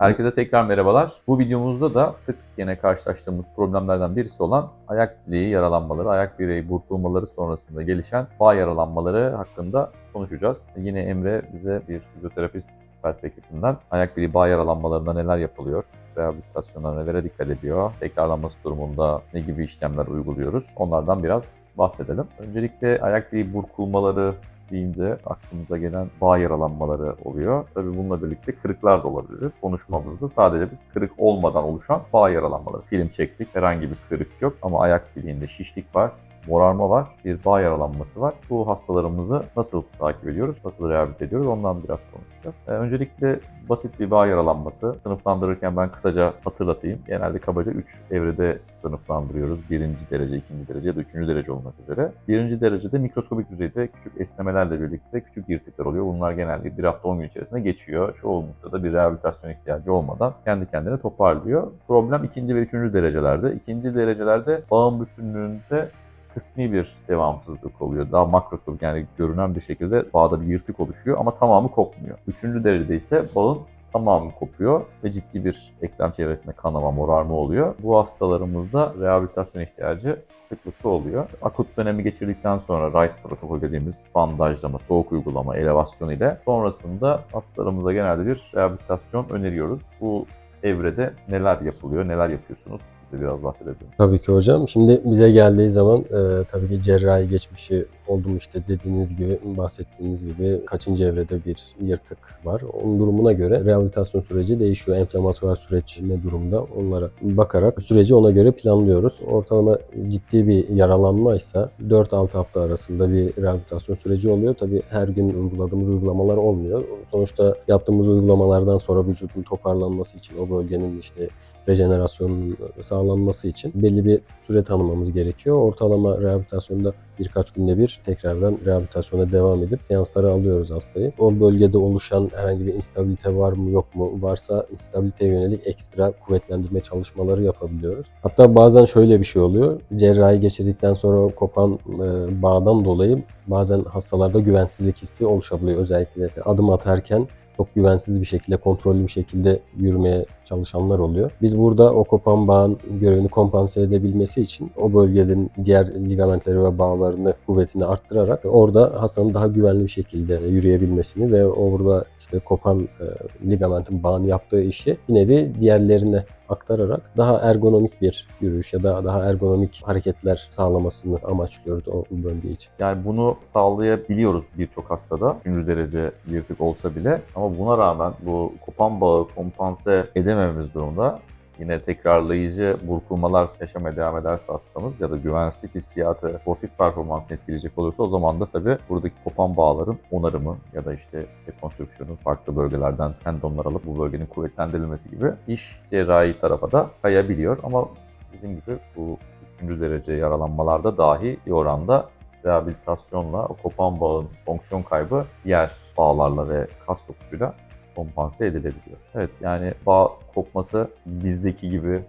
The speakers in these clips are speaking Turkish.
Herkese tekrar merhabalar. Bu videomuzda da sık yine karşılaştığımız problemlerden birisi olan ayak bileği yaralanmaları, ayak bileği burkulmaları sonrasında gelişen bağ yaralanmaları hakkında konuşacağız. Yine Emre bize bir fizyoterapist perspektifinden ayak bileği bağ yaralanmalarında neler yapılıyor, rehabilitasyona nelere dikkat ediyor, tekrarlanması durumunda ne gibi işlemler uyguluyoruz onlardan biraz bahsedelim. Öncelikle ayak bileği burkulmaları deyince aklımıza gelen bağ yaralanmaları oluyor. Tabii bununla birlikte kırıklar da olabilir. Konuşmamızda sadece biz kırık olmadan oluşan bağ yaralanmaları. Film çektik, herhangi bir kırık yok ama ayak bileğinde şişlik var, morarma var, bir bağ yaralanması var. Bu hastalarımızı nasıl takip ediyoruz, nasıl rehabilite ediyoruz ondan biraz konuşacağız. Ee, öncelikle basit bir bağ yaralanması. Sınıflandırırken ben kısaca hatırlatayım. Genelde kabaca 3 evrede sınıflandırıyoruz. Birinci derece, ikinci derece ya da üçüncü derece olmak üzere. Birinci derecede mikroskobik düzeyde küçük esnemelerle birlikte küçük yırtıklar oluyor. Bunlar genelde bir hafta 10 gün içerisinde geçiyor. Çoğunlukla da bir rehabilitasyon ihtiyacı olmadan kendi kendine toparlıyor. Problem ikinci ve üçüncü derecelerde. İkinci derecelerde bağın bütünlüğünde kısmi bir devamsızlık oluyor. Daha makroskopik yani görünen bir şekilde bağda bir yırtık oluşuyor ama tamamı kopmuyor. Üçüncü derecede ise bağın tamamı kopuyor ve ciddi bir eklem çevresinde kanama, morarma oluyor. Bu hastalarımızda rehabilitasyon ihtiyacı sıklıkla oluyor. Akut dönemi geçirdikten sonra RICE protokol dediğimiz bandajlama, soğuk uygulama, elevasyon ile sonrasında hastalarımıza genelde bir rehabilitasyon öneriyoruz. Bu evrede neler yapılıyor, neler yapıyorsunuz? Bize biraz bahsedelim. Tabii ki hocam. Şimdi bize geldiği zaman e, tabii ki cerrahi geçmişi oldu mu işte dediğiniz gibi, bahsettiğiniz gibi kaçıncı evrede bir yırtık var. Onun durumuna göre rehabilitasyon süreci değişiyor. Enflamatuar süreç ne durumda onlara bakarak süreci ona göre planlıyoruz. Ortalama ciddi bir yaralanmaysa 4-6 hafta arasında bir rehabilitasyon süreci oluyor. Tabii her gün uyguladığımız uygulamalar olmuyor. Sonuçta yaptığımız uygulamalardan sonra vücudun toparlanması için o bölgenin işte rejenerasyonun sağlanması için belli bir süre tanımamız gerekiyor. Ortalama rehabilitasyonda birkaç günde bir tekrardan rehabilitasyona devam edip seansları alıyoruz hastayı. O bölgede oluşan herhangi bir instabilite var mı yok mu? Varsa instabiliteye yönelik ekstra kuvvetlendirme çalışmaları yapabiliyoruz. Hatta bazen şöyle bir şey oluyor. Cerrahi geçirdikten sonra kopan e, bağdan dolayı bazen hastalarda güvensizlik hissi oluşabiliyor. Özellikle adım atarken çok güvensiz bir şekilde, kontrollü bir şekilde yürümeye çalışanlar oluyor. Biz burada o kopan bağın görevini kompanse edebilmesi için o bölgenin diğer ligamentleri ve bağlarını kuvvetini arttırarak orada hastanın daha güvenli bir şekilde yürüyebilmesini ve orada işte kopan e, ligamentin bağını yaptığı işi bir nevi diğerlerine aktararak daha ergonomik bir yürüyüş ya da daha ergonomik hareketler sağlamasını amaçlıyoruz o bölge için. Yani bunu sağlayabiliyoruz birçok hastada. Üçüncü derece yırtık olsa bile. Ama buna rağmen bu kopan bağı kompanse edemememiz durumda yine tekrarlayıcı burkulmalar yaşamaya devam ederse hastamız ya da güvensizlik hissiyatı sportif performansı etkileyecek olursa o zaman da tabii buradaki kopan bağların onarımı ya da işte rekonstrüksiyonu farklı bölgelerden tendonlar alıp bu bölgenin kuvvetlendirilmesi gibi iş cerrahi tarafa da kayabiliyor. Ama dediğim gibi bu üçüncü derece yaralanmalarda dahi bir oranda rehabilitasyonla o kopan bağın fonksiyon kaybı diğer bağlarla ve kas dokusuyla kompanse edilebiliyor. Evet yani bağ kopması dizdeki gibi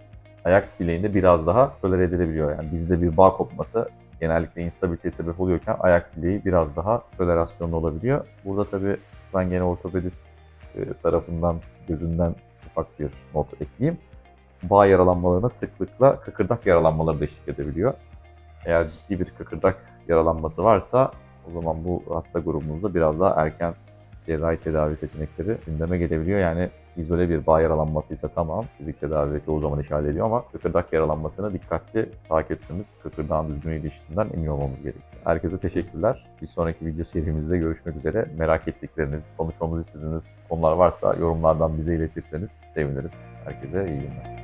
ayak bileğinde biraz daha tolere edilebiliyor. Yani dizde bir bağ kopması genellikle instabiliteye sebep oluyorken ayak bileği biraz daha tolerasyonlu olabiliyor. Burada tabii ben gene ortopedist e, tarafından gözünden ufak bir not ekleyeyim. Bağ yaralanmalarına sıklıkla kıkırdak yaralanmaları da eşlik edebiliyor. Eğer ciddi bir kıkırdak yaralanması varsa o zaman bu hasta grubumuzda biraz daha erken cerrahi tedavi seçenekleri gündeme gelebiliyor. Yani izole bir bağ yaralanması ise tamam fizik tedavi çoğu zaman işaret ediyor ama kıkırdak yaralanmasını dikkatli takip etmemiz, kıkırdağın düzgün ilişkisinden emin olmamız gerekiyor. Herkese teşekkürler. Bir sonraki video serimizde görüşmek üzere. Merak ettikleriniz, konuşmamızı istediğiniz konular varsa yorumlardan bize iletirseniz seviniriz. Herkese iyi günler.